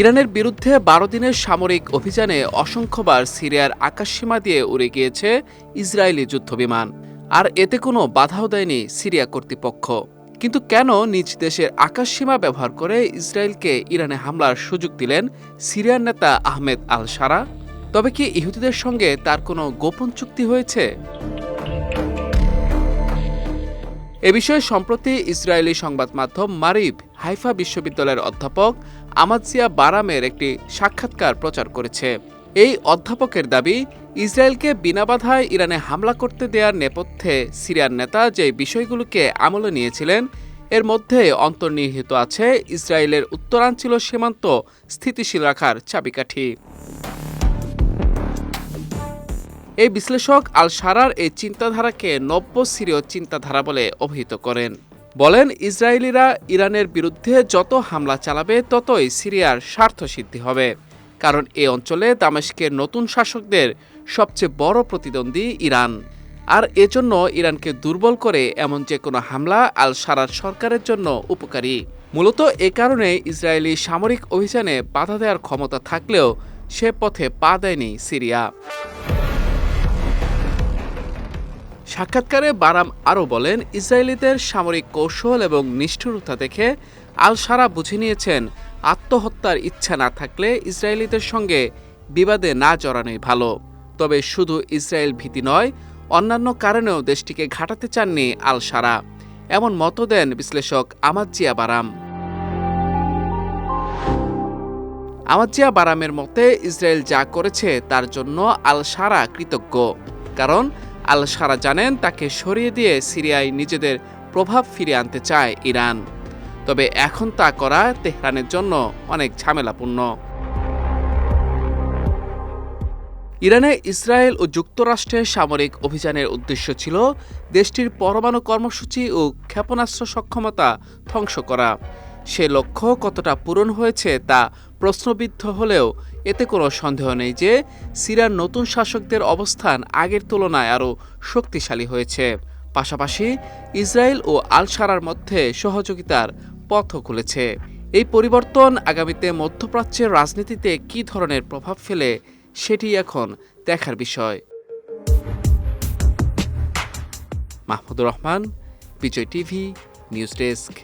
ইরানের বিরুদ্ধে বারো দিনের সামরিক অভিযানে অসংখ্যবার সিরিয়ার আকাশসীমা দিয়ে উড়ে গিয়েছে ইসরায়েলি যুদ্ধবিমান। আর এতে কোনো বাধাও দেয়নি সিরিয়া কর্তৃপক্ষ। কিন্তু কেন নিজ দেশের আকাশসীমা ব্যবহার করে ইসরায়েলকে ইরানে হামলার সুযোগ দিলেন সিরিয়ার নেতা আহমেদ আল সারা তবে কি ইহুদিদের সঙ্গে তার কোনো গোপন চুক্তি হয়েছে? এ বিষয়ে সম্প্রতি ইসরায়েলি সংবাদ মাধ্যম মারিব হাইফা বিশ্ববিদ্যালয়ের অধ্যাপক আমাজিয়া বারামের একটি সাক্ষাৎকার প্রচার করেছে। এই অধ্যাপকের দাবি, ইসরায়েলকে বিনা বাধায় ইরানে হামলা করতে দেওয়ার নেপথ্যে সিরিয়ার নেতা যে বিষয়গুলোকে আমলে নিয়েছিলেন, এর মধ্যে অন্তর্নিহিত আছে ইসরায়েলের উত্তরাঞ্চল সীমান্ত স্থিতিশীল রাখার চাবিকাঠি। এই বিশ্লেষক আল সারার এই চিন্তাধারাকে নব্য সিরীয় চিন্তাধারা বলে অভিহিত করেন। বলেন, ইসরায়েলিরা ইরানের বিরুদ্ধে যত হামলা চালাবে, ততই সিরিয়ার স্বার্থ সিদ্ধি হবে। কারণ এ অঞ্চলে দামেস্কের নতুন শাসকদের সবচেয়ে বড় প্রতিদ্বন্দ্বী ইরান। আর এজন্য ইরানকে দুর্বল করে এমন যে কোনো হামলা আল সারার সরকারের জন্য উপকারী। মূলত এ কারণে ইসরায়েলি সামরিক অভিযানে বাধা দেওয়ার ক্ষমতা থাকলেও সে পথে পা দেয়নি সিরিয়া। সাক্ষাৎকারে বারাম আরও বলেন, ইসরায়েলিদের সামরিক কৌশল এবং নিষ্ঠুরতা দেখে আল সারা বুঝে নিয়েছেন, আত্মহত্যার ইচ্ছা না থাকলে ইসরায়েলিদের সঙ্গে বিবাদে না জড়ানোই ভালো। তবে শুধু ইসরায়েল ভীতি নয়, অন্যান্য কারণেও দেশটিকে ঘাটাতে চাননি আল সারা এমন মত দেন বিশ্লেষক আমাজিয়া বারাম। আমাজিয়া বারামের মতে, ইসরায়েল যা করেছে তার জন্য আল সারা কৃতজ্ঞ। কারণ আল সারা জানেন তাকে সরিয়ে দিয়ে সিরিয়ায় নিজেদের প্রভাব ফিরিয়ে আনতে চায় ইরান। তবে এখন তা করা তেহরানের জন্য অনেক ঝামেলাপূর্ণ। ইরানে ইসরায়েল ও যুক্তরাষ্ট্রের সামরিক অভিযানের উদ্দেশ্য ছিল দেশটির পরমাণু কর্মসূচি ও ক্ষেপণাস্ত্র সক্ষমতা ধ্বংস করা। সে লক্ষ্য কতটা পূরণ হয়েছে তা প্রশ্নবিদ্ধ হলেও এতে কোনো সন্দেহ নেই যে সিরিয়ার নতুন শাসকদের অবস্থান আগের তুলনায় আরও শক্তিশালী হয়েছে। পাশাপাশি ইসরায়েল ও আলসারার মধ্যে সহযোগিতার পথও খুলেছে। এই পরিবর্তন আগামীতে মধ্যপ্রাচ্যের রাজনীতিতে কী ধরনের প্রভাব ফেলে সেটি এখন দেখার বিষয়। Mahmudur Rahman, Bijoy TV, news desk.